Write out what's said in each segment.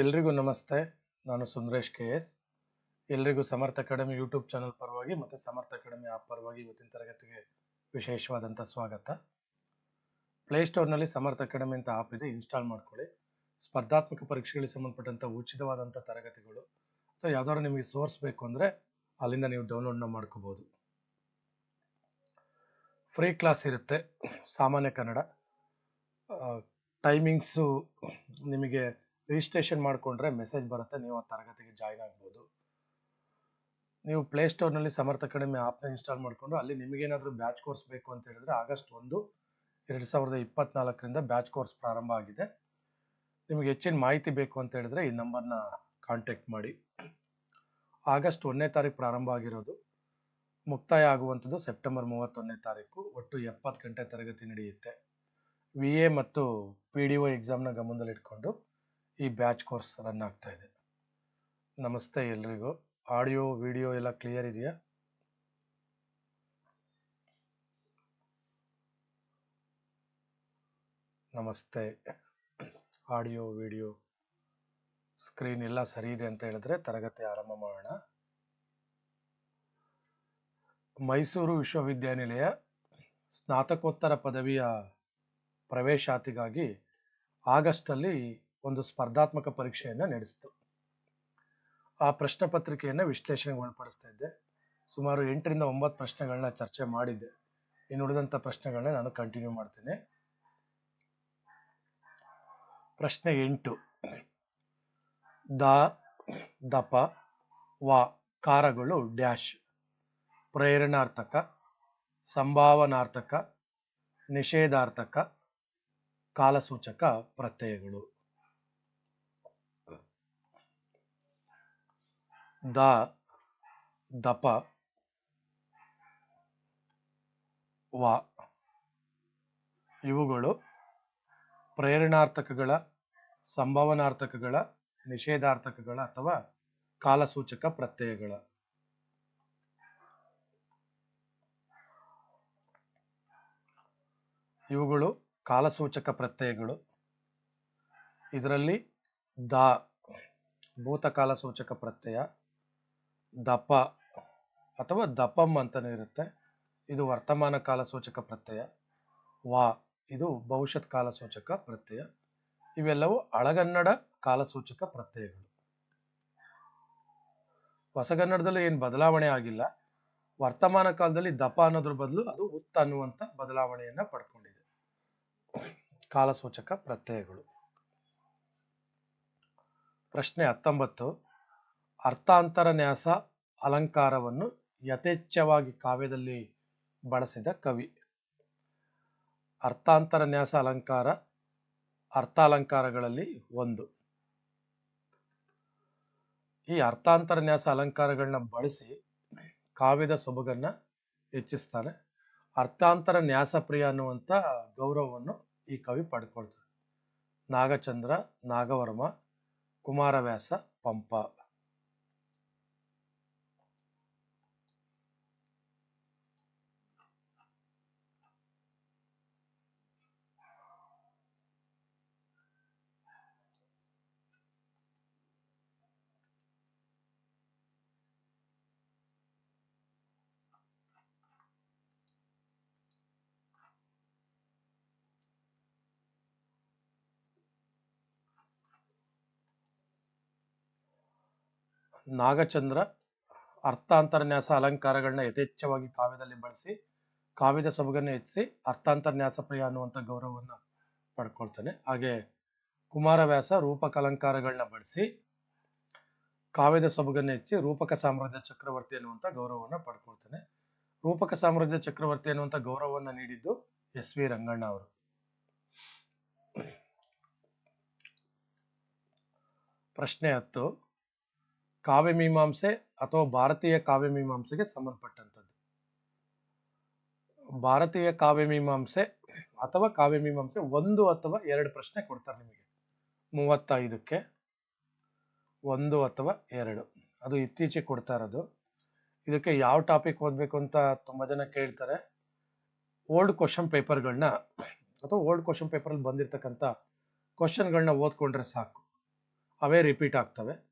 ಎಲ್ರಿಗೂ ನಮಸ್ತೆ. ನಾನು ಸುಂದರೇಶ್ ಕೆ ಎಸ್. ಎಲ್ರಿಗೂ ಸಮರ್ಥ ಅಕಾಡೆಮಿ ಯೂಟ್ಯೂಬ್ ಚಾನಲ್ ಪರವಾಗಿ ಮತ್ತು ಸಮರ್ಥ ಅಕಾಡೆಮಿ ಆ್ಯಪ್ ಪರವಾಗಿ ಇವತ್ತಿನ ತರಗತಿಗೆ ವಿಶೇಷವಾದಂಥ ಸ್ವಾಗತ. ಪ್ಲೇಸ್ಟೋರ್ನಲ್ಲಿ ಸಮರ್ಥ ಅಕಾಡೆಮಿ ಅಂತ ಆ್ಯಪ್ ಇದೆ. ಇನ್ಸ್ಟಾಲ್ ಮಾಡ್ಕೊಳ್ಳಿ. ಸ್ಪರ್ಧಾತ್ಮಕ ಪರೀಕ್ಷೆಗಳಿಗೆ ಸಂಬಂಧಪಟ್ಟಂಥ ಉಚಿತವಾದಂಥ ತರಗತಿಗಳು. ಅಥವಾ ಯಾವ್ದಾದ್ರು ನಿಮಗೆ ಸೋರ್ಸ್ ಬೇಕು ಅಂದರೆ ಅಲ್ಲಿಂದ ನೀವು ಡೌನ್ಲೋಡ್ನ ಮಾಡ್ಕೋಬೋದು. ಫ್ರೀ ಕ್ಲಾಸ್ ಇರುತ್ತೆ. ಸಾಮಾನ್ಯ ಕನ್ನಡ. ಟೈಮಿಂಗ್ಸು ನಿಮಗೆ ರಿಜಿಸ್ಟ್ರೇಷನ್ ಮಾಡಿಕೊಂಡ್ರೆ ಮೆಸೇಜ್ ಬರುತ್ತೆ, ನೀವು ಆ ತರಗತಿಗೆ ಜಾಯ್ನ್ ಆಗ್ಬೋದು. ನೀವು ಪ್ಲೇಸ್ಟೋರ್ನಲ್ಲಿ ಸಮರ್ಥ ಅಕಾಡೆಮಿ ಆ್ಯಪ್ನ ಇನ್ಸ್ಟಾಲ್ ಮಾಡಿಕೊಂಡು ಅಲ್ಲಿ ನಿಮಗೇನಾದರೂ ಬ್ಯಾಚ್ ಕೋರ್ಸ್ ಬೇಕು ಅಂತ ಹೇಳಿದ್ರೆ ಆಗಸ್ಟ್ ಒಂದು, ಎರಡು ಸಾವಿರದ ಇಪ್ಪತ್ನಾಲ್ಕರಿಂದ ಬ್ಯಾಚ್ ಕೋರ್ಸ್ ಪ್ರಾರಂಭ ಆಗಿದೆ. ನಿಮಗೆ ಹೆಚ್ಚಿನ ಮಾಹಿತಿ ಬೇಕು ಅಂತ ಹೇಳಿದ್ರೆ ಈ ನಂಬರ್ನ ಕಾಂಟ್ಯಾಕ್ಟ್ ಮಾಡಿ. ಆಗಸ್ಟ್ ಒಂದನೇ ತಾರೀಕು ಪ್ರಾರಂಭ ಆಗಿರೋದು. ಮುಕ್ತಾಯ ಆಗುವಂಥದ್ದು ಸೆಪ್ಟೆಂಬರ್ ಮೂವತ್ತೊಂದನೇ ತಾರೀಕು, ಒಟ್ಟು ಎಪ್ಪತ್ತು ಗಂಟೆ ತರಗತಿ ನಡೆಯುತ್ತೆ. ವಿ ಎ ಮತ್ತು ಪಿ ಡಿ ಒ ಎಕ್ಸಾಮ್ನ ಗಮನದಲ್ಲಿಟ್ಕೊಂಡು ಈ ಬ್ಯಾಚ್ ಕೋರ್ಸ್ ರನ್ ಆಗ್ತಾ ಇದೆ. ನಮಸ್ತೆ ಎಲ್ರಿಗೂ. ಆಡಿಯೋ, ವಿಡಿಯೋ ಎಲ್ಲ ಕ್ಲಿಯರ್ ಇದೆಯಾ? ನಮಸ್ತೆ. ಆಡಿಯೋ, ವಿಡಿಯೋ ಸ್ಕ್ರೀನ್ ಎಲ್ಲ ಸರಿ ಇದೆ ಅಂತ ಹೇಳಿದ್ರೆ ತರಗತಿ ಆರಂಭ ಮಾಡೋಣ. ಮೈಸೂರು ವಿಶ್ವವಿದ್ಯಾನಿಲಯ ಸ್ನಾತಕೋತ್ತರ ಪದವಿಯ ಪ್ರವೇಶಾತಿಗಾಗಿ ಆಗಸ್ಟಲ್ಲಿ ಒಂದು ಸ್ಪರ್ಧಾತ್ಮಕ ಪರೀಕ್ಷೆಯನ್ನು ನಡೆಸಿತು. ಆ ಪ್ರಶ್ನೆ ಪತ್ರಿಕೆಯನ್ನು ವಿಶ್ಲೇಷಣೆಗೆ ಒಳಪಡಿಸ್ತಾ ಇದ್ದೆ. ಸುಮಾರು ಎಂಟರಿಂದ ಒಂಬತ್ತು ಪ್ರಶ್ನೆಗಳನ್ನ ಚರ್ಚೆ ಮಾಡಿದ್ದೆ. ಇನ್ನು ಉಳಿದಂಥ ಪ್ರಶ್ನೆಗಳನ್ನ ನಾನು ಕಂಟಿನ್ಯೂ ಮಾಡ್ತೇನೆ. ಪ್ರಶ್ನೆ ಎಂಟು. ದ, ದಪ, ವ, ಕಾರಗಳು ಡ್ಯಾಶ್. ಪ್ರೇರಣಾರ್ಥಕ, ಸಂಭಾವನಾರ್ಥಕ, ನಿಷೇಧಾರ್ಥಕ, ಕಾಲಸೂಚಕ ಪ್ರತ್ಯಯಗಳು. ದ, ದಪ, ವ. ಇವುಗಳು ಪ್ರೇರಣಾರ್ಥಕಗಳ, ಸಂಭಾವನಾರ್ಥಕಗಳ, ನಿಷೇಧಾರ್ಥಕಗಳ ಅಥವಾ ಕಾಲಸೂಚಕ ಪ್ರತ್ಯಯಗಳ. ಇವುಗಳು ಕಾಲಸೂಚಕ ಪ್ರತ್ಯಯಗಳು. ಇದರಲ್ಲಿ ದ ಭೂತಕಾಲ ಸೂಚಕ ಪ್ರತ್ಯಯ. ದಪ ಅಥವಾ ದಪಂ ಅಂತಲೂ ಇರುತ್ತೆ. ಇದು ವರ್ತಮಾನ ಕಾಲ ಸೂಚಕ ಪ್ರತ್ಯಯ. ವಾ, ಇದು ಭವಿಷ್ಯತ್ ಕಾಲ ಸೂಚಕ ಪ್ರತ್ಯಯ. ಇವೆಲ್ಲವೂ ಹಳಗನ್ನಡ ಕಾಲಸೂಚಕ ಪ್ರತ್ಯಯಗಳು. ಹೊಸಗನ್ನಡದಲ್ಲಿ ಏನು ಬದಲಾವಣೆ ಆಗಿಲ್ಲ. ವರ್ತಮಾನ ಕಾಲದಲ್ಲಿ ದಪ ಅನ್ನೋದ್ರ ಬದಲು ಅದು ಉತ್ ಅನ್ನುವಂಥ ಬದಲಾವಣೆಯನ್ನು ಪಡ್ಕೊಂಡಿದೆ. ಕಾಲಸೂಚಕ ಪ್ರತ್ಯಯಗಳು. ಪ್ರಶ್ನೆ ಹತ್ತೊಂಬತ್ತು. ಅರ್ಥಾಂತರ ನ್ಯಾಸ ಅಲಂಕಾರವನ್ನು ಯಥೇಚ್ಛವಾಗಿ ಕಾವ್ಯದಲ್ಲಿ ಬಳಸಿದ ಕವಿ. ಅರ್ಥಾಂತರ ನ್ಯಾಸ ಅಲಂಕಾರ ಅರ್ಥಾಲಂಕಾರಗಳಲ್ಲಿ ಒಂದು. ಈ ಅರ್ಥಾಂತರ ನ್ಯಾಸ ಅಲಂಕಾರಗಳನ್ನ ಬಳಸಿ ಕಾವ್ಯದ ಸೊಬಗನ್ನ ಹೆಚ್ಚಿಸ್ತಾನೆ ಅರ್ಥಾಂತರ ನ್ಯಾಸಪ್ರಿಯ ಅನ್ನುವಂಥ ಗೌರವವನ್ನು ಈ ಕವಿ ಪಡ್ಕೊಳ್ತಾನೆ ನಾಗಚಂದ್ರ, ನಾಗವರ್ಮ, ಕುಮಾರವ್ಯಾಸ, ಪಂಪ. ನಾಗಚಂದ್ರ ಅರ್ಥಾಂತರನ್ಯಾಸ ಅಲಂಕಾರಗಳನ್ನ ಯಥೇಚ್ಛವಾಗಿ ಕಾವ್ಯದಲ್ಲಿ ಬಳಸಿ, ಕಾವ್ಯದ ಸೊಬಗನ್ನು ಹೆಚ್ಚಿಸಿ ಅರ್ಥಾಂತರ್ನ್ಯಾಸ ಪ್ರಿಯ ಅನ್ನುವಂಥ ಗೌರವವನ್ನು ಪಡ್ಕೊಳ್ತಾನೆ. ಹಾಗೆ ಕುಮಾರವ್ಯಾಸ ರೂಪಕ ಅಲಂಕಾರಗಳನ್ನ ಬಳಸಿ, ಕಾವ್ಯದ ಸೊಬಗನ್ನು ಹೆಚ್ಚಿ ರೂಪಕ ಸಾಮ್ರಾಜ್ಯ ಚಕ್ರವರ್ತಿ ಅನ್ನುವಂಥ ಗೌರವವನ್ನು ಪಡ್ಕೊಳ್ತಾನೆ. ರೂಪಕ ಸಾಮ್ರಾಜ್ಯ ಚಕ್ರವರ್ತಿ ಅನ್ನುವಂಥ ಗೌರವವನ್ನು ನೀಡಿದ್ದು ಎಸ್ ವಿ ರಂಗಣ್ಣ ಅವರು. ಪ್ರಶ್ನೆ ಹತ್ತು. ಕಾವ್ಯಮೀಮಾಂಸೆ ಅಥವಾ ಭಾರತೀಯ ಕಾವ್ಯಮೀಮಾಂಸೆಗೆ ಸಂಬಂಧಪಟ್ಟಂಥದ್ದು. ಭಾರತೀಯ ಕಾವ್ಯಮೀಮಾಂಸೆ ಅಥವಾ ಕಾವ್ಯಮೀಮಾಂಸೆ ಒಂದು ಅಥವಾ ಎರಡು ಪ್ರಶ್ನೆ ಕೊಡ್ತಾರೆ ನಿಮಗೆ. ಮೂವತ್ತೈದಕ್ಕೆ ಒಂದು ಅಥವಾ ಎರಡು. ಅದು ಇತ್ತೀಚೆಗೆ ಕೊಡ್ತಾ ಇರೋದು. ಇದಕ್ಕೆ ಯಾವ ಟಾಪಿಕ್ ಓದಬೇಕು ಅಂತ ತುಂಬ ಜನ ಕೇಳ್ತಾರೆ. ಓಲ್ಡ್ ಕ್ವಶನ್ ಪೇಪರ್ಗಳನ್ನ ಅಥವಾ ಓಲ್ಡ್ ಕ್ವಶನ್ ಪೇಪರಲ್ಲಿ ಬಂದಿರತಕ್ಕಂಥ ಕ್ವಶನ್ಗಳನ್ನ ಓದ್ಕೊಂಡ್ರೆ ಸಾಕು. ಅವೇ ರಿಪೀಟ್ ಆಗ್ತವೆ.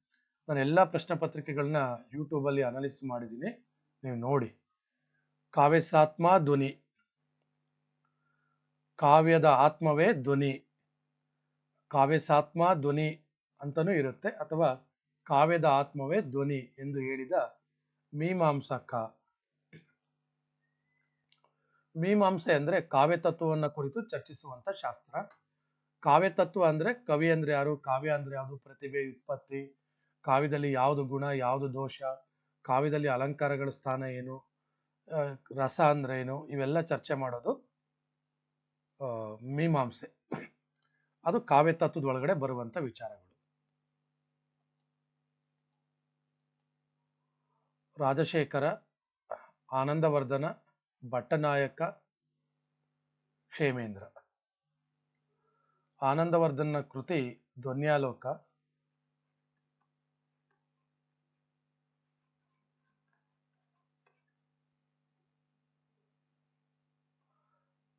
ನಾನು ಎಲ್ಲ ಪ್ರಶ್ನೆ ಪತ್ರಿಕೆಗಳನ್ನ ಯೂಟ್ಯೂಬಲ್ಲಿ ಅನಾಲಿಸ್ ಮಾಡಿದ್ದೀನಿ. ನೀವು ನೋಡಿ. ಕಾವ್ಯಸಾತ್ಮ ಧ್ವನಿ. ಕಾವ್ಯದ ಆತ್ಮವೇ ಧ್ವನಿ. ಕಾವ್ಯಸಾತ್ಮ ಧ್ವನಿ ಅಂತಲೂ ಇರುತ್ತೆ. ಅಥವಾ ಕಾವ್ಯದ ಆತ್ಮವೇ ಧ್ವನಿ ಎಂದು ಹೇಳಿದ ಮೀಮಾಂಸಕ. ಮೀಮಾಂಸೆ ಅಂದ್ರೆ ಕಾವ್ಯ ತತ್ವವನ್ನ ಕುರಿತು ಚರ್ಚಿಸುವಂತ ಶಾಸ್ತ್ರ. ಕಾವ್ಯ ತತ್ವ ಅಂದ್ರೆ ಕವಿ ಅಂದ್ರೆ ಯಾರು? ಕಾವ್ಯ ಅಂದ್ರೆ ಯಾವುದು? ಪ್ರತಿಭೆ ಉತ್ಪತ್ತಿ ಕಾವ್ಯದಲ್ಲಿ ಯಾವುದು ಗುಣ, ಯಾವುದು ದೋಷ, ಕಾವ್ಯದಲ್ಲಿ ಅಲಂಕಾರಗಳ ಸ್ಥಾನ ಏನು ರಸ ಅಂದ್ರೆ ಏನು, ಇವೆಲ್ಲ ಚರ್ಚೆ ಮಾಡೋದು ಮೀಮಾಂಸೆ. ಅದು ಕಾವ್ಯ ತತ್ವದ ಒಳಗಡೆ ಬರುವಂತ ವಿಚಾರಗಳು. ರಾಜಶೇಖರ, ಆನಂದವರ್ಧನ, ಭಟ್ಟನಾಯಕ, ಕ್ಷೇಮೇಂದ್ರ. ಆನಂದವರ್ಧನ ಕೃತಿ ಧ್ವನ್ಯಾಲೋಕ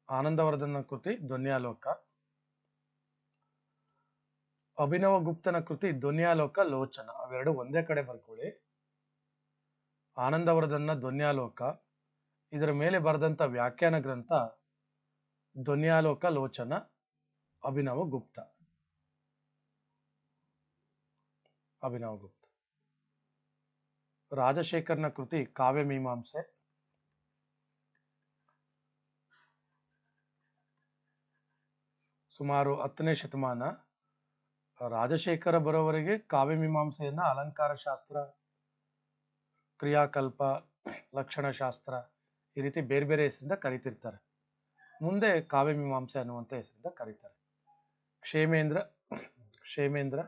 ಆನಂದವರ್ಧನ ಕೃತಿ ಧ್ವನ್ಯಾಲೋಕ. ಅಭಿನವ ಗುಪ್ತನ ಕೃತಿ ಧ್ವನ್ಯಾಲೋಕ ಲೋಚನ. ಅವೆರಡು ಒಂದೇ ಕಡೆ ಬರ್ಕೊಳ್ಳಿ. ಆನಂದವರ್ಧನ ಧ್ವನ್ಯಾಲೋಕ. ಇದರ ಮೇಲೆ ಬರೆದಂತ ವ್ಯಾಖ್ಯಾನ ಗ್ರಂಥ ಧ್ವನ್ಯಾಲೋಕ ಲೋಚನ ಅಭಿನವ ಗುಪ್ತ. ಅಭಿನವ ಗುಪ್ತ. ರಾಜಶೇಖರ್ನ ಕೃತಿ ಕಾವ್ಯ ಮೀಮಾಂಸೆ. ಸುಮಾರು ಹತ್ತನೇ ಶತಮಾನ ರಾಜಶೇಖರ ಬರೋವರೆಗೆ ಕಾವ್ಯ ಮೀಮಾಂಸೆಯನ್ನ ಅಲಂಕಾರ ಶಾಸ್ತ್ರ, ಕ್ರಿಯಾಕಲ್ಪ ಲಕ್ಷಣಶಾಸ್ತ್ರ ಈ ರೀತಿ ಬೇರೆ ಬೇರೆ ಹೆಸರಿಂದ ಕರಿತಿರ್ತಾರೆ. ಮುಂದೆ ಕಾವ್ಯ ಮೀಮಾಂಸೆ ಅನ್ನುವಂಥ ಹೆಸರಿಂದ ಕರೀತಾರೆ. ಕ್ಷೇಮೇಂದ್ರ ಕ್ಷೇಮೇಂದ್ರ,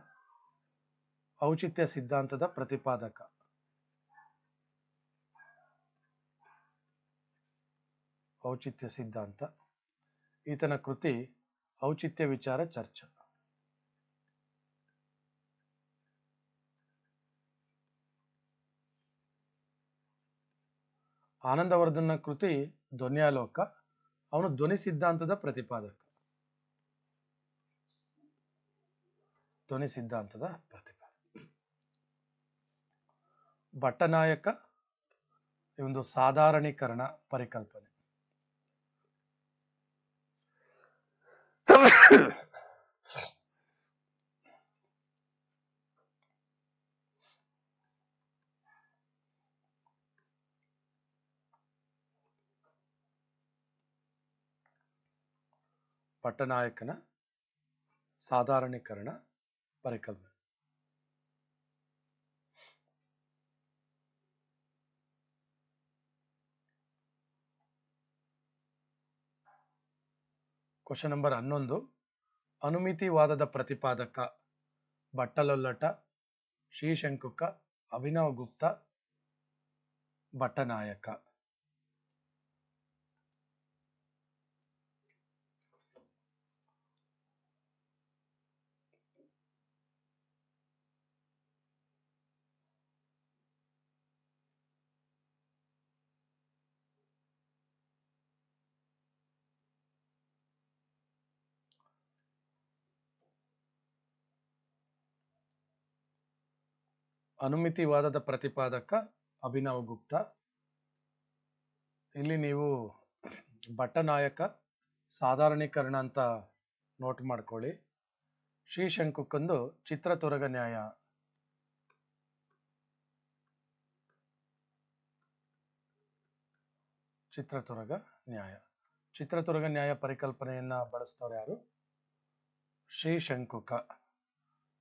ಔಚಿತ್ಯ ಸಿದ್ಧಾಂತದ ಪ್ರತಿಪಾದಕ. ಔಚಿತ್ಯ ಸಿದ್ಧಾಂತ, ಈತನ ಕೃತಿ ಔಚಿತ್ಯ ವಿಚಾರ ಚರ್ಚೆ. ಆನಂದವರ್ಧನ ಕೃತಿ ಧ್ವನ್ಯಾಲೋಕ, ಅವನು ಧ್ವನಿ ಸಿದ್ಧಾಂತದ ಪ್ರತಿಪಾದಕ. ಧ್ವನಿ ಸಿದ್ಧಾಂತದ ಪ್ರತಿಪಾದಕ. ಭಟ್ಟನಾಯಕ ಈ ಒಂದು ಸಾಧಾರಣೀಕರಣ ಪರಿಕಲ್ಪನೆ. ಪಟ್ಟನಾಯಕನ ಸಾಧಾರಣೀಕರಣ ಪರಿಕಲ್ಪನೆ ಕ್ವಶನ್ ನಂಬರ್ ಹನ್ನೊಂದು ಅನುಮಿತಿವಾದದ ಪ್ರತಿಪಾದಕ ಬಟ್ಟಲೊಲ್ಲಟ ಶ್ರೀಶಂಕುಕ ಅಭಿನವ ಗುಪ್ತ ಭಟ್ಟನಾಯಕ. ಅನುಮಿತಿವಾದದ ಪ್ರತಿಪಾದಕ ಅಭಿನವ್ ಗುಪ್ತ. ಇಲ್ಲಿ ನೀವು ಭಟ್ಟನಾಯಕ, ಸಾಧಾರಣೀಕರಣ ಅಂತ ನೋಟ್ ಮಾಡ್ಕೊಳ್ಳಿ. ಶ್ರೀಶಂಕುಕ್ಕೊಂದು ಚಿತ್ರತುರಗ ನ್ಯಾಯ. ಚಿತ್ರತುರಗ ನ್ಯಾಯ. ಚಿತ್ರತುರಗ ನ್ಯಾಯ ಪರಿಕಲ್ಪನೆಯನ್ನು ಬಳಸ್ತವ್ರು ಯಾರು? ಶ್ರೀಶಂಕುಕ.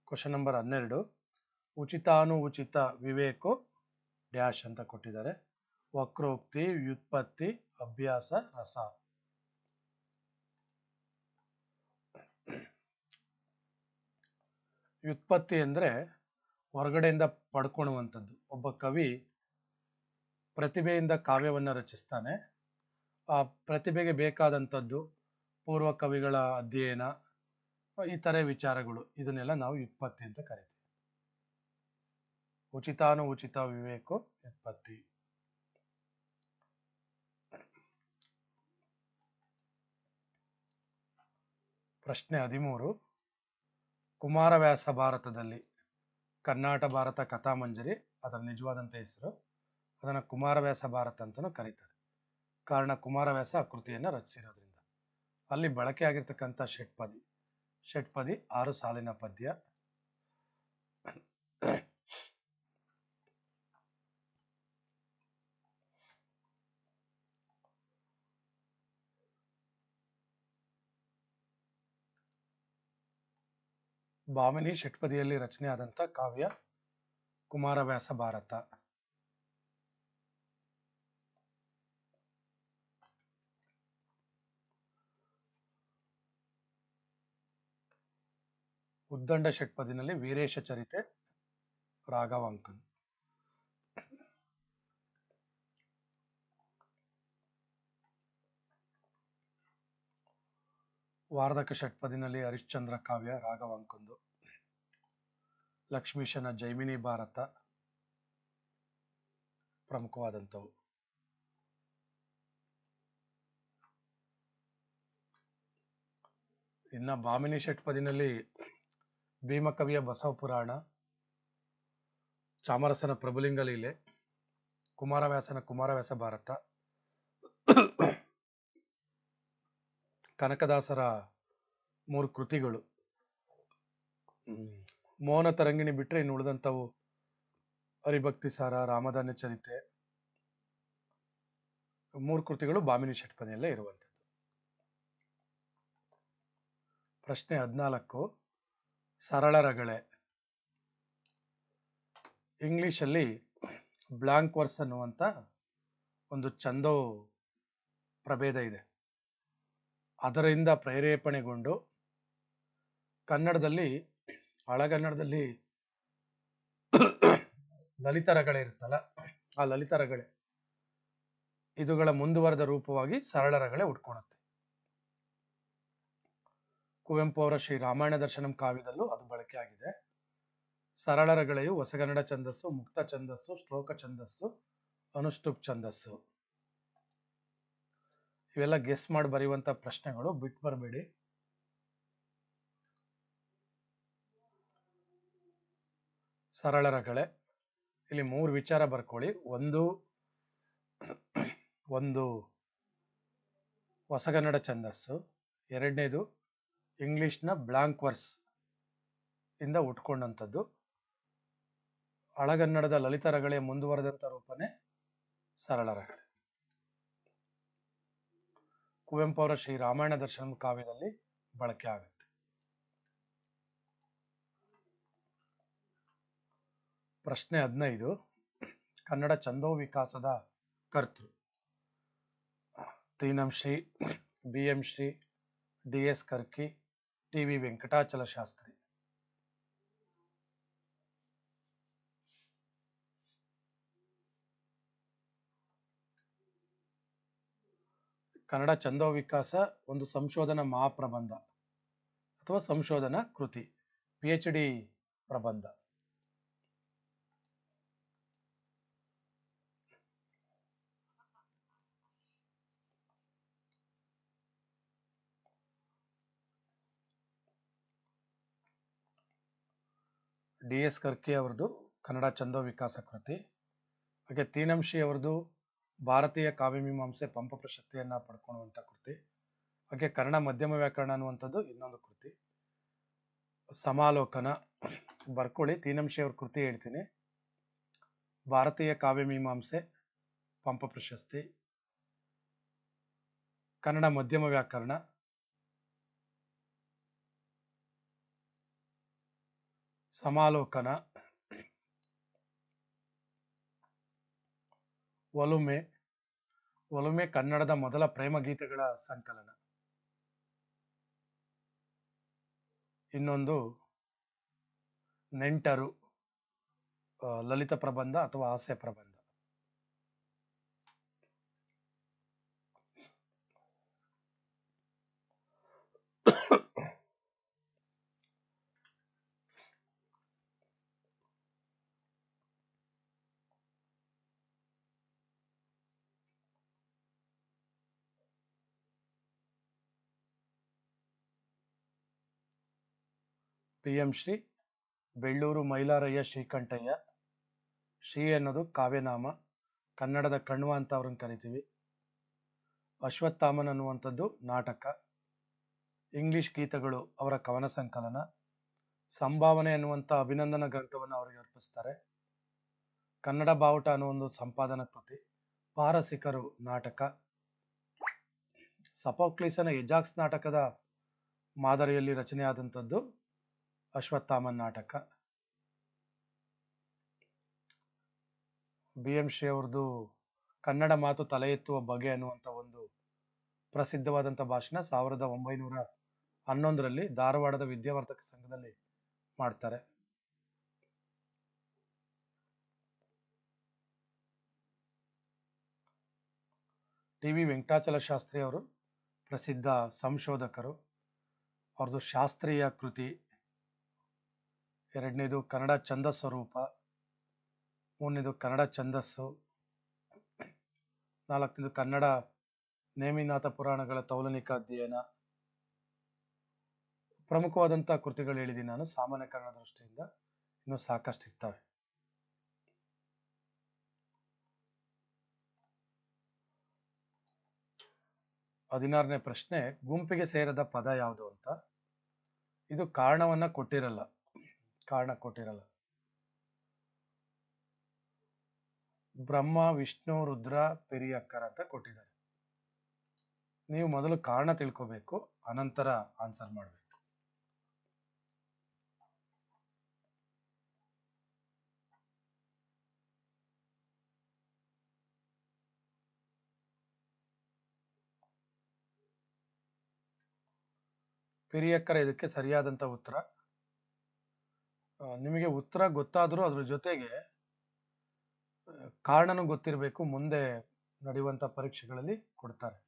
ಕ್ವಶನ್ ನಂಬರ್ ಹನ್ನೆರಡು. ಉಚಿತಾನು ಉಚಿತ ವಿವೇಕು ಡ್ಯಾಶ್ ಅಂತ ಕೊಟ್ಟಿದ್ದಾರೆ. ವಕ್ರೋಕ್ತಿ, ವ್ಯುತ್ಪತ್ತಿ, ಅಭ್ಯಾಸ, ರಸ. ವ್ಯುತ್ಪತ್ತಿ ಅಂದ್ರೆ ಹೊರಗಡೆಯಿಂದ ಪಡ್ಕೊಳ್ಳುವಂಥದ್ದು ಒಬ್ಬ ಕವಿ ಪ್ರತಿಭೆಯಿಂದ ಕಾವ್ಯವನ್ನು ರಚಿಸ್ತಾನೆ. ಆ ಪ್ರತಿಭೆಗೆ ಬೇಕಾದಂಥದ್ದು ಪೂರ್ವ ಕವಿಗಳ ಅಧ್ಯಯನ, ಈ ಥರ ವಿಚಾರಗಳು. ಇದನ್ನೆಲ್ಲ ನಾವು ವ್ಯುತ್ಪತ್ತಿ ಅಂತ ಕರಿತೀವಿ. ಉಚಿತಾನು ಉಚಿತ ವಿವೇಕು ವ್ಯುತ್ಪತ್ತಿ ಪ್ರಶ್ನೆ ಹದಿಮೂರು. ಕುಮಾರವ್ಯಾಸ ಭಾರತದಲ್ಲಿ ಕರ್ನಾಟ ಭಾರತ ಕಥಾಮಂಜರಿ ಅದರ ನಿಜವಾದಂಥ ಹೆಸರು, ಅದನ್ನು ಕುಮಾರವ್ಯಾಸ ಭಾರತ ಅಂತಲೂ ಕರೀತಾರೆ. ಕಾರಣ ಕುಮಾರವ್ಯಾಸ ಆ ಕೃತಿಯನ್ನು ರಚಿಸಿರೋದ್ರಿಂದ. ಅಲ್ಲಿ ಬಳಕೆ ಆಗಿರ್ತಕ್ಕಂಥ ಷಟ್ಪದಿ ಷಟ್ಪದಿ ಆರು ಸಾಲಿನ ಪದ್ಯ ಭಾಮಿನಿ ಷಟ್ಪದಿಯಲ್ಲಿ ರಚನೆ ಕಾವ್ಯ ಕುಮಾರವ್ಯಾಸ ಭಾರತ. ಉದ್ದಂಡ ಷಟ್ಪದಿನಲ್ಲಿ ವೀರೇಶ ಚರಿತೆ ರಾಘವಾಂಕನ್. ವಾರ್ಧಕ ಷಟ್ಪದಿನಲ್ಲಿ ಹರಿಶ್ಚಂದ್ರ ಕಾವ್ಯ ರಾಘವಾಂಕಂದು. ಲಕ್ಷ್ಮೀಶನ ಜೈಮಿನಿ ಭಾರತ ಪ್ರಮುಖವಾದಂಥವು. ಇನ್ನು ಭಾಮಿನಿ ಷಟ್ಪದಿನಲ್ಲಿ ಭೀಮಕವಿಯ ಬಸವ ಪುರಾಣ ಚಾಮರಸನ ಪ್ರಭುಲಿಂಗ ಲೀಲೆ ಕುಮಾರವ್ಯಾಸನ ಕುಮಾರವ್ಯಾಸ ಭಾರತ ಕನಕದಾಸರ ಮೂರು ಕೃತಿಗಳು. ಮೋಹನ ತರಂಗಿಣಿ ಬಿಟ್ಟರೆ ಇನ್ನು ಉಳಿದಂಥವು ಹರಿಭಕ್ತಿ ಸಾರ ರಾಮಧಾನ್ಯ ಚರಿತೆ ಮೂರು ಕೃತಿಗಳು ಬಾಮಿನಿ ಷಟ್ಪದಿಯಲ್ಲೇ ಇರುವಂಥದ್ದು. ಪ್ರಶ್ನೆ ಹದಿನಾಲ್ಕು ಸರಳ ರಗಳೆ. ಇಂಗ್ಲೀಷಲ್ಲಿ ಬ್ಲಾಂಕ್ ವರ್ಸ್ ಅನ್ನುವಂಥ ಒಂದು ಚಂದೋ ಪ್ರಭೇದ ಇದೆ. ಅದರಿಂದ ಪ್ರೇರೇಪಣೆಗೊಂಡು ಕನ್ನಡದಲ್ಲಿ ಹಳಗನ್ನಡದಲ್ಲಿ ಲಲಿತರಗಳೇ ಇರುತ್ತಲ್ಲ ಆ ಲಲಿತರಗಳೇ ಇದುಗಳ ಮುಂದುವರೆದ ರೂಪವಾಗಿ ಸರಳರಗಳೇ ಉಟ್ಕೊಳತ್ತೆ ಕುವೆಂಪು ಅವರ ಶ್ರೀ ರಾಮಾಯಣ ದರ್ಶನಂ ಕಾವ್ಯದಲ್ಲೂ ಅದು ಬಳಕೆಯಾಗಿದೆ ಸರಳರಗಳೆಯು ಹೊಸಗನ್ನಡ ಛಂದಸ್ಸು, ಮುಕ್ತ ಛಂದಸ್ಸು, ಶ್ಲೋಕ ಛಂದಸ್ಸು ಅನುಷ್ಠುಪ್ ಛಂದಸ್ಸು. ಇವೆಲ್ಲ ಗೆಸ್ ಮಾಡಿ ಬರೆಯುವಂತ ಪ್ರಶ್ನೆಗಳು ಬಿಟ್ಟು ಬರಬೇಡಿ. ಸರಳ ರಗಳೆ ಇಲ್ಲಿ ಮೂರು ವಿಚಾರ ಬರ್ಕೊಳ್ಳಿ. ಒಂದು ಒಂದು ಹೊಸಗನ್ನಡ ಛಂದಸ್ಸು. ಎರಡನೇದು, ಇಂಗ್ಲಿಷ್ನ ಬ್ಲಾಂಕ್ ವರ್ಸ್ ಇಂದ ಉಟ್ಕೊಂಡಂಥದ್ದು. ಹಳಗನ್ನಡದ ಲಲಿತ ಮುಂದುವರೆದಂಥ ರೂಪನೇ ಸರಳ ರಗಳೆ ಕುವೆಂಪು ಅವರ ಶ್ರೀ ರಾಮಾಯಣ ದರ್ಶನ ಕಾವ್ಯದಲ್ಲಿ ಬಳಕೆ ಆಗುತ್ತೆ. ಪ್ರಶ್ನೆ ಹದಿನೈದು. ಕನ್ನಡ ಚಂದೋ ವಿಕಾಸದ ಕರ್ತೃ. Teenam Shri B M Shri, D S Karki, T V Venkatachala Shastri Kannada Chandovikasa ಒಂದು ಸಂಶೋಧನಾ ಮಹಾಪ್ರಬಂಧ ಅಥವಾ ಸಂಶೋಧನಾ ಕೃತಿ ಪಿ ಎಚ್ ಡಿ ಪ್ರಬಂಧ. ಡಿ ಎಸ್ ಕರ್ಕಿ ಅವರದು ಕನ್ನಡ ಚಂದೋ ವಿಕಾಸ ಕೃತಿ. ಹಾಗೆ ತೀನಂಶಿ ಅವರದು ಭಾರತೀಯ ಕಾವ್ಯಮೀಮಾಂಸೆ ಪಂಪ ಪ್ರಶಸ್ತಿಯನ್ನು ಪಡ್ಕೊಳ್ಳುವಂಥ ಕೃತಿ. ಹಾಗೆ ಕನ್ನಡ ಮಧ್ಯಮ ವ್ಯಾಕರಣ ಅನ್ನುವಂಥದ್ದು ಇನ್ನೊಂದು ಕೃತಿ. ಸಮಾಲೋಕನ ಬರ್ಕೊಳ್ಳಿ ತೀನಂಶಿ ಅವ್ರ ಕೃತಿ ಹೇಳ್ತೀನಿ. ಭಾರತೀಯ ಕಾವ್ಯಮೀಮಾಂಸೆ ಪಂಪ ಪ್ರಶಸ್ತಿ. ಕನ್ನಡ ಮಧ್ಯಮ ವ್ಯಾಕರಣ. ಸಮಾಲೋಕನ ಒಲುಮೆ ಒಲುಮೆ ಕನ್ನಡದ ಮೊದಲ ಪ್ರೇಮ ಗೀತೆಗಳ ಸಂಕಲನ. ಇನ್ನೊಂದು ನೆಂಟರು ಲಲಿತ ಪ್ರಬಂಧ ಅಥವಾ ಹಾಸ್ಯ ಪ್ರಬಂಧ. P M Shri Belluru Mailarayya Shrikantaiah. Shri ಅನ್ನೋದು ಕಾವ್ಯನಾಮ. ಕನ್ನಡದ ಕಣ್ವ ಅಂತ ಅವ್ರನ್ನ ಕರಿತೀವಿ. ಅಶ್ವತ್ಥಾಮನ್ ಅನ್ನುವಂಥದ್ದು ನಾಟಕ. ಇಂಗ್ಲಿಷ್ ಗೀತಗಳು ಅವರ ಕವನ ಸಂಕಲನ. ಸಂಭಾವನೆ ಅನ್ನುವಂಥ ಅಭಿನಂದನ ಗ್ರಂಥವನ್ನು ಅವರಿಗೆ ಅರ್ಪಿಸ್ತಾರೆ. ಕನ್ನಡ ಬಾವುಟ ಅನ್ನೋ ಒಂದು ಸಂಪಾದನಾ ಕೃತಿ. ಪಾರಸಿಕರು ನಾಟಕ. ಸಪೋಕ್ಲಿಸನ ಎಜಾಕ್ಸ್ ನಾಟಕದ ಮಾದರಿಯಲ್ಲಿ ರಚನೆಯಾದಂಥದ್ದು ಅಶ್ವತ್ಥಾಮನ್ ನಾಟಕ. ಬಿ ಎಂ ಶ್ರೀ ಅವ್ರದ್ದು ಕನ್ನಡ ಮಾತು ತಲೆ ಎತ್ತುವ ಬಗೆ ಅನ್ನುವಂಥ ಒಂದು ಪ್ರಸಿದ್ಧವಾದಂಥ ಭಾಷಣ ಸಾವಿರದ ಒಂಬೈನೂರ ಹನ್ನೊಂದರಲ್ಲಿ ಧಾರವಾಡದ ವಿದ್ಯಾವರ್ಧಕ ಸಂಘದಲ್ಲಿ ಮಾಡ್ತಾರೆ. ಟಿ ವಿ ವೆಂಕಟಾಚಲ ಶಾಸ್ತ್ರಿ ಅವರು ಪ್ರಸಿದ್ಧ ಸಂಶೋಧಕರು. ಅವ್ರದ್ದು ಶಾಸ್ತ್ರೀಯ ಕೃತಿ ಎರಡನೇದು ಕನ್ನಡ ಛಂದಸ್ ಸ್ವರೂಪ ಮೂರನೇದು ಕನ್ನಡ ಛಂದಸ್ಸು, ನಾಲ್ಕನೇದು ಕನ್ನಡ ನೇಮಿನಾಥ ಪುರಾಣಗಳ ತೌಲನಿಕ ಅಧ್ಯಯನ. ಪ್ರಮುಖವಾದಂಥ ಕೃತಿಗಳು ಹೇಳಿದ್ದೀನಿ ನಾನು ಸಾಮಾನ್ಯ ಕನ್ನಡ ದೃಷ್ಟಿಯಿಂದ, ಇನ್ನೂ ಸಾಕಷ್ಟು ಇರ್ತವೆ. ಹದಿನಾರನೇ ಪ್ರಶ್ನೆ, ಗುಂಪಿಗೆ ಸೇರದ ಪದ ಯಾವುದು ಅಂತ? ಇದು ಕಾರಣವನ್ನ ಕೊಟ್ಟಿರಲ್ಲ. ಕಾರಣ ಕೊಟ್ಟಿರಲ್ಲ. ಬ್ರಹ್ಮ, ವಿಷ್ಣು, ರುದ್ರ, ಪೆರಿಯಕ್ಕರ ಅಂತ ಕೊಟ್ಟಿದ್ದಾರೆ. ನೀವು ಮೊದಲು ಕಾರಣ ತಿಳ್ಕೋಬೇಕು, ಅನಂತರ ಆನ್ಸರ್ ಮಾಡಬೇಕು. ಪೆರಿಯಕ್ಕರ ಇದಕ್ಕೆ ಸರಿಯಾದಂಥ ಉತ್ತರ ನಿಮಗೆ ಉತ್ತರ ಗೊತ್ತಾದರೂ ಅದ್ರ ಜೊತೆಗೆ ಕಾರಣನೂ ಗೊತ್ತಿರಬೇಕು, ಮುಂದೆ ನಡೆಯುವಂಥ ಪರೀಕ್ಷೆಗಳಲ್ಲಿ ಕೊಡ್ತಾರೆ.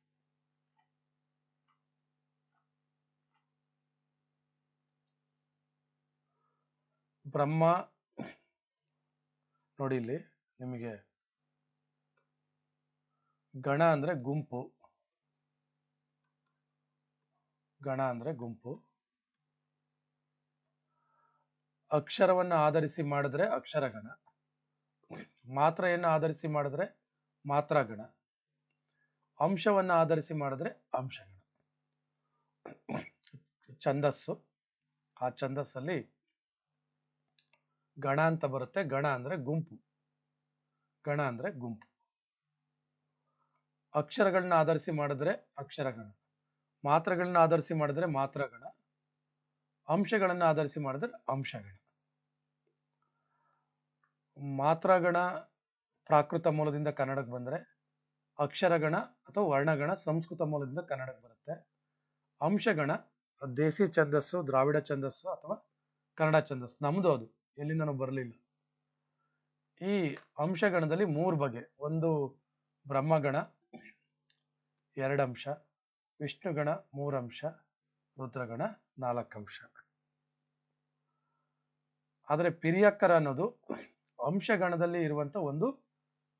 ಬ್ರಹ್ಮ, ನೋಡಿ ಇಲ್ಲಿ ನಿಮಗೆ, ಗಣ ಅಂದ್ರೆ ಗುಂಪು. ಗಣ ಅಂದ್ರೆ ಗುಂಪು. ಅಕ್ಷರವನ್ನು ಆಧರಿಸಿ ಮಾಡಿದ್ರೆ ಅಕ್ಷರಗಣ. ಮಾತ್ರೆಯನ್ನು ಆಧರಿಸಿ ಮಾಡಿದ್ರೆ ಮಾತ್ರಗಣ. ಅಂಶವನ್ನು ಆಧರಿಸಿ ಮಾಡಿದ್ರೆ ಅಂಶಗಣ. ಛಂದಸ್ಸು. ಆ ಛಂದಸ್ಸಲ್ಲಿ ಗಣ ಅಂತ ಬರುತ್ತೆ. ಗಣ ಅಂದ್ರೆ ಗುಂಪು. ಗಣ ಅಂದ್ರೆ ಗುಂಪು. ಅಕ್ಷರಗಳನ್ನ ಆಧರಿಸಿ ಮಾಡಿದ್ರೆ ಅಕ್ಷರಗಣ. ಮಾತ್ರಗಳನ್ನ ಆಧರಿಸಿ ಮಾಡಿದ್ರೆ ಮಾತ್ರಗಣ. ಅಂಶಗಳನ್ನ ಆಧರಿಸಿ ಮಾಡಿದ್ರೆ ಅಂಶಗಣ. ಮಾತ್ರಗಣ ಪ್ರಾಕೃತ ಮೂಲದಿಂದ ಕನ್ನಡಕ್ಕೆ ಬಂದರೆ ಅಕ್ಷರಗಣ ಅಥವಾ ವರ್ಣಗಣ ಸಂಸ್ಕೃತ ಮೂಲದಿಂದ ಕನ್ನಡಕ್ಕೆ ಬರುತ್ತೆ. ಅಂಶಗಣ ದೇಸಿ ಛಂದಸ್ಸು, ದ್ರಾವಿಡ ಛಂದಸ್ಸು ಅಥವಾ ಕನ್ನಡ ಛಂದಸ್ಸು. ನಮ್ದು ಅದು. ಎಲ್ಲಿಂದನೂ ಬರಲಿಲ್ಲ. ಈ ಅಂಶಗಣದಲ್ಲಿ ಮೂರು ಬಗೆ. ಒಂದು ಬ್ರಹ್ಮಗಣ, ಎರಡು ಅಂಶ, ವಿಷ್ಣುಗಣ ಮೂರಂಶ ರುದ್ರಗಣ ನಾಲ್ಕು ಅಂಶ. ಆದರೆ ಪಿರಿಯಕ್ಕರ ಅನ್ನೋದು ಅಂಶಗಣದಲ್ಲಿ ಇರುವಂತ ಒಂದು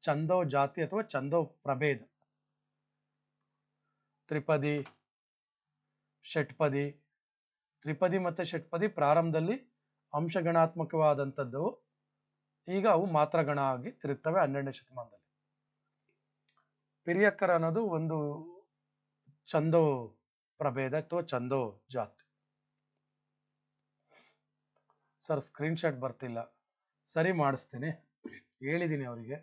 ಚಂದೋ ಜಾತಿ ಅಥವಾ ಚಂದೋ ಪ್ರಭೇದ. ತ್ರಿಪದಿ, ಷಟ್ಪದಿ, ತ್ರಿಪದಿ ಮತ್ತೆ ಷಟ್ಪದಿ ಪ್ರಾರಂಭದಲ್ಲಿ ಅಂಶಗಣಾತ್ಮಕವಾದಂಥದ್ದು ಈಗ ಅವು ಮಾತ್ರಗಣ ಆಗಿ ತಿರುಗ್ತವೆ ಹನ್ನೆರಡನೇ ಶತಮಾನದಲ್ಲಿ. ಪಿರಿಯಕ್ಕರ ಅನ್ನೋದು ಒಂದು ಚಂದೋ ಪ್ರಭೇದ ಅಥವಾ ಚಂದೋ ಜಾತಿ. ಸರ್ ಸ್ಕ್ರೀನ್ಶಾಟ್ ಬರ್ತಿಲ್ಲ. ಸರಿ ಮಾಡಿಸ್ತೀನಿ. ಹೇಳಿದ್ದೀನಿ ಅವರಿಗೆ.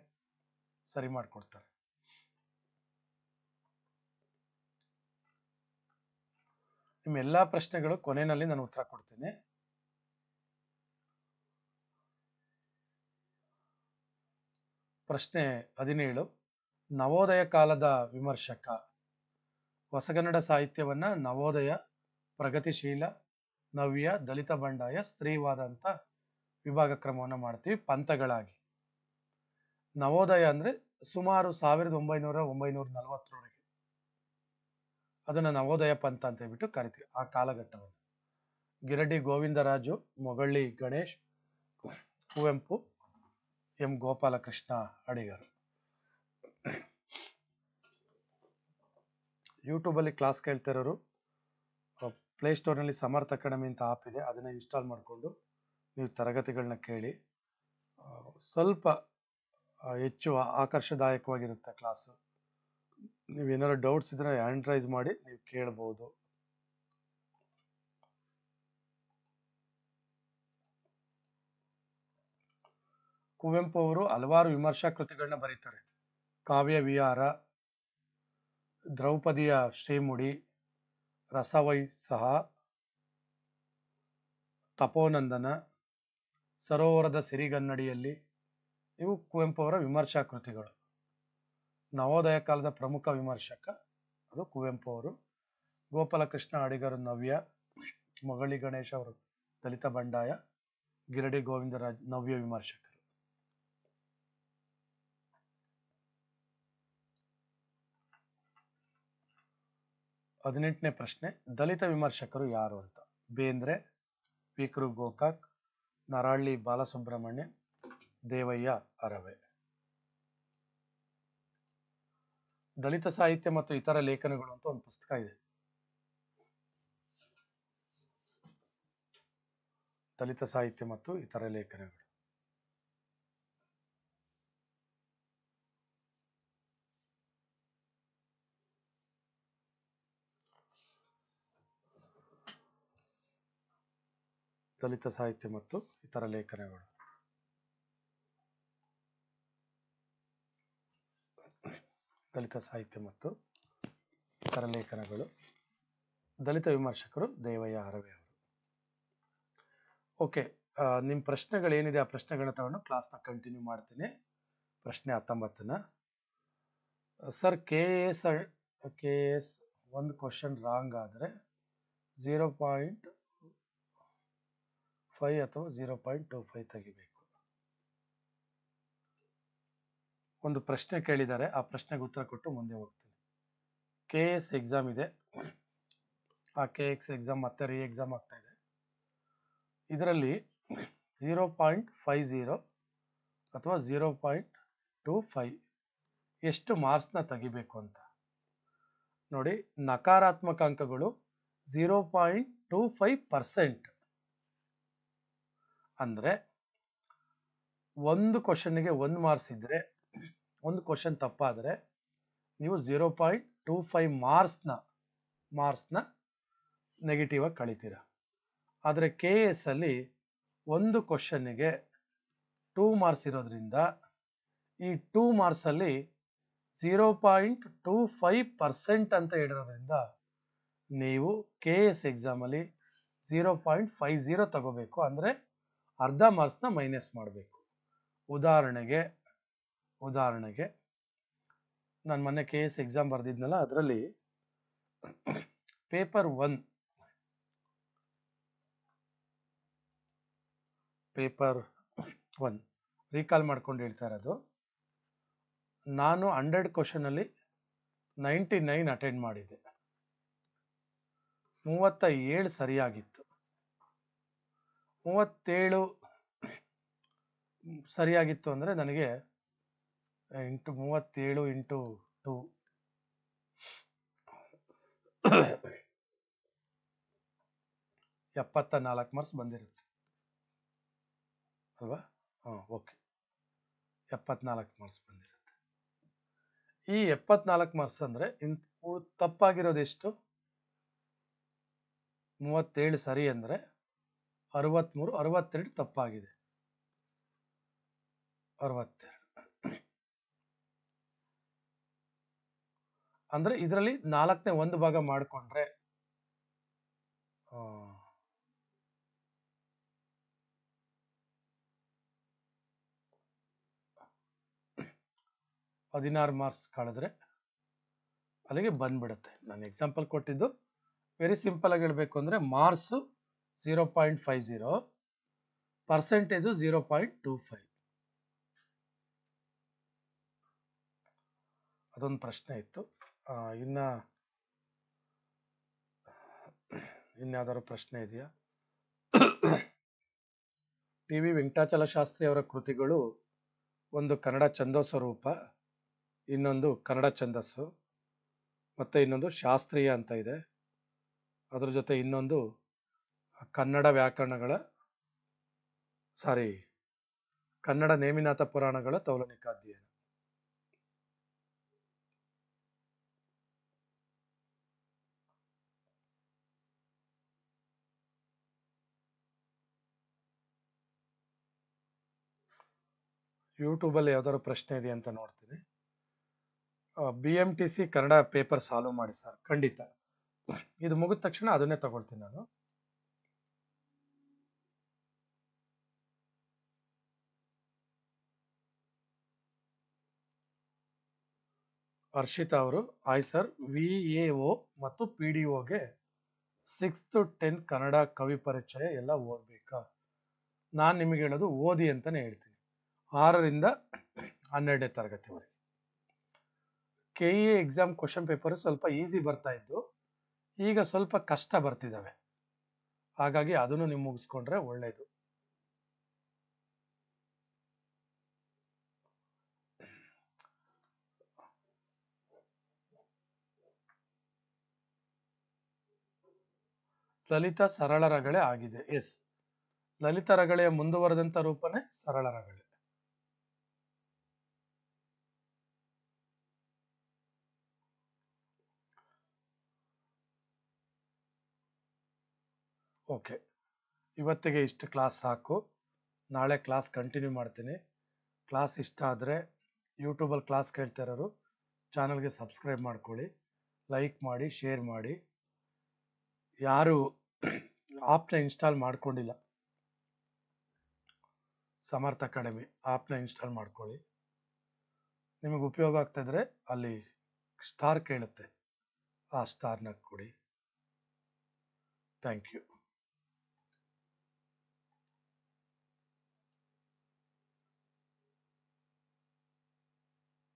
ಸರಿ ಮಾಡಿಕೊಡ್ತಾರೆ. ನಿಮ್ಮ ಎಲ್ಲಾ ಪ್ರಶ್ನೆಗಳು ಕೊನೆಯಲ್ಲಿ ನಾನು ಉತ್ತರ ಕೊಡ್ತೀನಿ. ಪ್ರಶ್ನೆ ಹದಿನೇಳು. ನವೋದಯ ಕಾಲದ ವಿಮರ್ಶಕ. ಹೊಸಗನ್ನಡ ಸಾಹಿತ್ಯವನ್ನ ನವೋದಯ, ಪ್ರಗತಿಶೀಲ, ನವ್ಯ, ದಲಿತ ಬಂಡಾಯ, ಸ್ತ್ರೀವಾದ ಅಂತ ವಿಭಾಗ ಕ್ರಮವನ್ನು ಮಾಡ್ತೀವಿ, ಪಂಥಗಳಾಗಿ. ನವೋದಯ ಅಂದ್ರೆ ಸುಮಾರು ಸಾವಿರದ ಒಂಬೈನೂರ ಒಂಬೈನೂರ ನಲವತ್ತರವರೆಗೆ. ಅದನ್ನ ನವೋದಯ ಪಂಥ ಅಂತ ಹೇಳ್ಬಿಟ್ಟು ಕರಿತೀವಿ, ಆ ಕಾಲಘಟ್ಟವನ್ನು. ಗಿರಡಿ ಗೋವಿಂದರಾಜು, ಮೊಗಳ್ಳಿ ಗಣೇಶ್, ಕುವೆಂಪು, ಎಂ ಗೋಪಾಲಕೃಷ್ಣ ಅಡಿಗರು. ಯೂಟ್ಯೂಬಲ್ಲಿ ಕ್ಲಾಸ್ ಕೇಳ್ತಿರೋರು ಪ್ಲೇಸ್ಟೋರ್ನಲ್ಲಿ ಸಮರ್ಥ ಅಕಾಡೆಮಿ ಅಂತ ಆಪ್ ಇದೆ, ಅದನ್ನು ಇನ್ಸ್ಟಾಲ್ ಮಾಡಿಕೊಂಡು ನೀವು ತರಗತಿಗಳನ್ನ ಕೇಳಿ ಸ್ವಲ್ಪ ಹೆಚ್ಚು ಆಕರ್ಷದಾಯಕವಾಗಿರುತ್ತೆ ಕ್ಲಾಸು ನೀವು ಏನಾರು ಡೌಟ್ಸ್ ಇದ್ರೆ ಹ್ಯಾಂಡ್ ರೈಸ್ ಮಾಡಿ ನೀವು ಕೇಳ್ಬೋದು. ಕುವೆಂಪು ಅವರು ಹಲವಾರು ವಿಮರ್ಶಾ ಕೃತಿಗಳನ್ನ ಬರೀತಾರೆ. ಕಾವ್ಯ ವಿಹಾರ, ದ್ರೌಪದಿಯ ಶ್ರೀಮುಡಿ, ರಸವೈ ಸಹ, ತಪೋನಂದನ. ಸರೋವರದ ಸಿರಿಗನ್ನಡಿಯಲ್ಲಿ ಇವು ಕುವೆಂಪು ಅವರ ವಿಮರ್ಶಾ ಕೃತಿಗಳು. ನವೋದಯ ಕಾಲದ ಪ್ರಮುಖ ವಿಮರ್ಶಕ ಅದು ಕುವೆಂಪು ಅವರು. ಗೋಪಾಲಕೃಷ್ಣ ಅಡಿಗರು ನವ್ಯ, ಮೊಗಳಿ ಗಣೇಶ್ ಅವರು ದಲಿತ ಬಂಡಾಯ, ಗಿರಡಿ ಗೋವಿಂದರಾಜ್ ನವ್ಯ ವಿಮರ್ಶಕರು. ಹದಿನೆಂಟನೇ ಪ್ರಶ್ನೆ, ದಲಿತ ವಿಮರ್ಶಕರು ಯಾರು ಅಂತ? ಬೇಂದ್ರೆ ವಿಕ್ರು ಗೋಕಾಕ್ ನರಾಳ್ಳಿ ಬಾಲಸುಬ್ರಹ್ಮಣ್ಯ, ದೇವಯ್ಯ ಅರವೆ. ದಲಿತ ಸಾಹಿತ್ಯ ಮತ್ತು ಇತರ ಲೇಖನಗಳು ಅಂತ ಒಂದು ಪುಸ್ತಕ ಇದೆ. ದಲಿತ ಸಾಹಿತ್ಯ ಮತ್ತು ಇತರ ಲೇಖನಗಳು. ದಲಿತ ಸಾಹಿತ್ಯ ಮತ್ತು ಇತರ ಲೇಖನಗಳು. ದಲಿತ ಸಾಹಿತ್ಯ ಮತ್ತು ಇತರ ಲೇಖನಗಳು. ದಲಿತ ವಿಮರ್ಶಕರು ದೇವಯ್ಯ ಅರವೇ ಅವರು. ಓಕೆ ನಿಮ್ಮ ಪ್ರಶ್ನೆಗಳೇನಿದೆ ಆ ಪ್ರಶ್ನೆಗಳನ್ನ ತಗೊಂಡು ಕ್ಲಾಸ್ನ ಕಂಟಿನ್ಯೂ ಮಾಡ್ತೀನಿ. ಪ್ರಶ್ನೆ ಹತ್ತೊಂಬತ್ತನ. Sir, K S K S, ಒಂದು ಕ್ವಶನ್ ರಾಂಗ್ ಆದರೆ, ಝೀರೋ ಪಾಯಿಂಟ್ ಫೈವ್ ಅಥವಾ ಝೀರೋ ಪಾಯಿಂಟ್ ಟು ಫೈವ್ ತೆಗಿಬೇಕು. ಒಂದು ಪ್ರಶ್ನೆ ಕೇಳಿದ್ದಾರೆ, ಆ ಪ್ರಶ್ನೆಗೆ ಉತ್ತರ ಕೊಟ್ಟು ಮುಂದೆ ಹೋಗ್ತೀನಿ. ಕೆ ಎಸ್ ಎಕ್ಸಾಮ್ ಇದೆ. ಆ ಕೆ ಎಕ್ಸ್ ಎಕ್ಸಾಮ್ ಮತ್ತೆ ರೀ ಎಕ್ಸಾಮ್ ಆಗ್ತಾ ಇದೆ. ಇದರಲ್ಲಿ ಝೀರೋ ಪಾಯಿಂಟ್ ಫೈವ್ ಝೀರೋ ಅಥವಾ ಝೀರೋ ಪಾಯಿಂಟ್ ಟು ಫೈವ್ ಎಷ್ಟು ಮಾರ್ಕ್ಸ್ನ ತೆಗಿಬೇಕು ಅಂತ. ನೋಡಿ, ನಕಾರಾತ್ಮಕ ಅಂಕಗಳು zero point two five percent. ಅಂದರೆ ಒಂದು ಕ್ವಶನ್ಗೆ ಒಂದು ಮಾರ್ಕ್ಸ್ ಇದ್ದರೆ ಒಂದು ಕ್ವಶನ್ ತಪ್ಪಾದರೆ ನೀವು ಝೀರೋ ಪಾಯಿಂಟ್ ಟೂ ಫೈವ್ ಮಾರ್ಕ್ಸ್ನ ಮಾರ್ಕ್ಸ್ನ ನೆಗೆಟಿವ್ ಆಗಿ ಕಳಿತೀರ. ಆದರೆ ಕೆ ಎಸ್ಸಲ್ಲಿ ಒಂದು ಕ್ವಶನ್ನಿಗೆ ಟೂ ಮಾರ್ಕ್ಸ್ ಇರೋದ್ರಿಂದ ಈ two ಮಾರ್ಕ್ಸಲ್ಲಿ zero point two five percent ಅಂತ ಹೇಳಿರೋದ್ರಿಂದ ನೀವು ಕೆ ಎಸ್ ಎಕ್ಸಾಮಲ್ಲಿ ಝೀರೋ ಪಾಯಿಂಟ್ ಫೈವ್ ಝೀರೋ ತಗೋಬೇಕು. ಅಂದರೆ ಅರ್ಧ ಮಾರ್ಕ್ಸ್ನ ಮೈನಸ್ ಮಾಡಬೇಕು. ಉದಾಹರಣೆಗೆ ಉದಾಹರಣೆಗೆ, ನಾನು ಮೊನ್ನೆ ಕೆ ಎಸ್ ಎಕ್ಸಾಮ್ ಬರೆದಿದ್ನಲ್ಲ, ಅದರಲ್ಲಿ paper one paper one recall ಮಾಡ್ಕೊಂಡು ಹೇಳ್ತಾ ಇರೋದು. ನಾನು ಹಂಡ್ರೆಡ್ ಕ್ವಶನಲ್ಲಿ ನೈಂಟಿ ನೈನ್ ಅಟೆಂಡ್ ಮಾಡಿದ್ದೆ. ಮೂವತ್ತ ಏಳು ಸರಿಯಾಗಿತ್ತು. ಮೂವತ್ತೇಳು ಸರಿಯಾಗಿತ್ತು ಅಂದರೆ ನನಗೆ ಇಂಟು ಮೂವತ್ತೇಳು ಇಂಟು ಟು. ಎಪ್ಪತ್ತ ನಾಲ್ಕು ಮಾರ್ಕ್ಸ್ ಬಂದಿರುತ್ತೆ. ಅಲ್ವಾ? ಹಾಂ, ಓಕೆ. ಎಪ್ಪತ್ನಾಲ್ಕು ಮಾರ್ಕ್ಸ್ ಬಂದಿರುತ್ತೆ. ಈ ಎಪ್ಪತ್ನಾಲ್ಕು ಮಾರ್ಕ್ಸ್ ಅಂದರೆ ಇನ್ ತಪ್ಪಾಗಿರೋದು ಎಷ್ಟು? ಮೂವತ್ತೇಳು ಸರಿ ಅಂದರೆ ಅರವತ್ತ್ಮೂರು ಅರವತ್ತೆರಡು ತಪ್ಪಾಗಿದೆ. ಅರವತ್ತೆರಡು. ಅಂದರೆ ಇದರಲ್ಲಿ ನಾಲ್ಕನೇ ಒಂದು ಭಾಗ ಮಾಡಿಕೊಂಡ್ರೆ ಹದಿನಾರು ಮಾರ್ಕ್ಸ್ ಕಳೆದ್ರೆ ಅಲ್ಲಿಗೆ ಬಂದ್ಬಿಡುತ್ತೆ. ನಾನು ಎಕ್ಸಾಂಪಲ್ ಕೊಟ್ಟಿದ್ದು ವೆರಿ ಸಿಂಪಲ್ ಆಗಿ ಹೇಳಬೇಕು ಅಂದರೆ marks zero point five zero percentage zero point two five ಅದೊಂದು ಪ್ರಶ್ನೆ ಇತ್ತು. ಇನ್ನು, ಇನ್ಯಾವುದಾದ್ರು ಪ್ರಶ್ನೆ ಇದೆಯಾ? ಟಿ ವಿ ವೆಂಕಟಾಚಲ ಶಾಸ್ತ್ರಿ ಅವರ ಕೃತಿಗಳು, ಒಂದು ಕನ್ನಡ ಛಂದೋಸ್ವರೂಪ, ಇನ್ನೊಂದು ಕನ್ನಡ ಛಂದಸ್ಸು, ಮತ್ತು ಇನ್ನೊಂದು ಶಾಸ್ತ್ರೀಯ ಅಂತ ಇದೆ. ಅದ್ರ ಜೊತೆ ಇನ್ನೊಂದು ಕನ್ನಡ ವ್ಯಾಕರಣಗಳ ಸಾರಿ ಕನ್ನಡ ನೇಮಿನಾಥ ಪುರಾಣಗಳ ತೌಲನಿಕ ಅಧ್ಯಯನ ಯೂಟ್ಯೂಬಲ್ಲಿ ಯಾವ್ದಾದ್ರು ಪ್ರಶ್ನೆ ಇದೆ ಅಂತ ನೋಡ್ತೀನಿ. B M T C Kannada paper solve ಮಾಡಿ ಸರ್, ಖಂಡಿತ. ಇದು ಮುಗಿದ ತಕ್ಷಣ ಅದನ್ನೇ ತಗೊಳ್ತೀನಿ ನಾನು. ಹರ್ಷಿತಾ ಅವರು, hi sir, V A O ಮತ್ತು ಪಿ ಡಿ ಒಗೆ ಟು ಟೆಂತ್ ಕನ್ನಡ ಕವಿ ಪರಿಚಯ ಎಲ್ಲ ಓದಬೇಕಾ? ನಾನು ನಿಮಗೆ ಹೇಳೋದು ಓದಿ ಅಂತಲೇ ಹೇಳ್ತೀನಿ. ಆರರಿಂದ ಹನ್ನೆರಡನೇ ತರಗತಿವರೆಗೆ. K E exam question paper ಸ್ವಲ್ಪ ಈಸಿ ಬರ್ತಾ ಇದ್ದು, ಈಗ ಸ್ವಲ್ಪ ಕಷ್ಟ ಬರ್ತಿದ್ದಾವೆ ಹಾಗಾಗಿ ಅದನ್ನು ನೀವು ಮುಗಿಸ್ಕೊಂಡ್ರೆ ಒಳ್ಳೆಯದು ಲಲಿತ ಸರಳ ರಗಳೆ ಆಗಿದೆ. ಎಸ್. ಲಲಿತ ರಗಳೆಯ ಮುಂದುವರೆದಂತ ರೂಪನೇ ಸರಳ ರಗಳೆ. ಓಕೆ. ಇವತ್ತಿಗೆ ಇಷ್ಟು ಕ್ಲಾಸ್ ಸಾಕು. ನಾಳೆ ಕ್ಲಾಸ್ ಕಂಟಿನ್ಯೂ ಮಾಡ್ತೀನಿ. ಕ್ಲಾಸ್ ಇಷ್ಟ ಆದರೆ ಯೂಟ್ಯೂಬಲ್ಲಿ ಕ್ಲಾಸ್ ಕೇಳ್ತಾ ಇರೋರು, ಚಾನಲ್ಗೆ ಸಬ್ಸ್ಕ್ರೈಬ್ ಮಾಡ್ಕೊಳ್ಳಿ. ಲೈಕ್ ಮಾಡಿ, ಶೇರ್ ಮಾಡಿ. ಯಾರು ಆ್ಯಪ್ನ ಇನ್ಸ್ಟಾಲ್ ಮಾಡ್ಕೊಂಡಿಲ್ಲ. ಸಮರ್ಥ ಅಕಾಡೆಮಿ ಆ್ಯಪ್ನ ಇನ್ಸ್ಟಾಲ್ ಮಾಡ್ಕೊಳ್ಳಿ. ನಿಮಗೆ ಉಪಯೋಗ ಆಗ್ತಾಯಿದ್ರೆ ಅಲ್ಲಿ ಸ್ಟಾರ್ ಕೇಳುತ್ತೆ. ಆ ಸ್ಟಾರ್ನ ಕೊಡಿ. Thank you.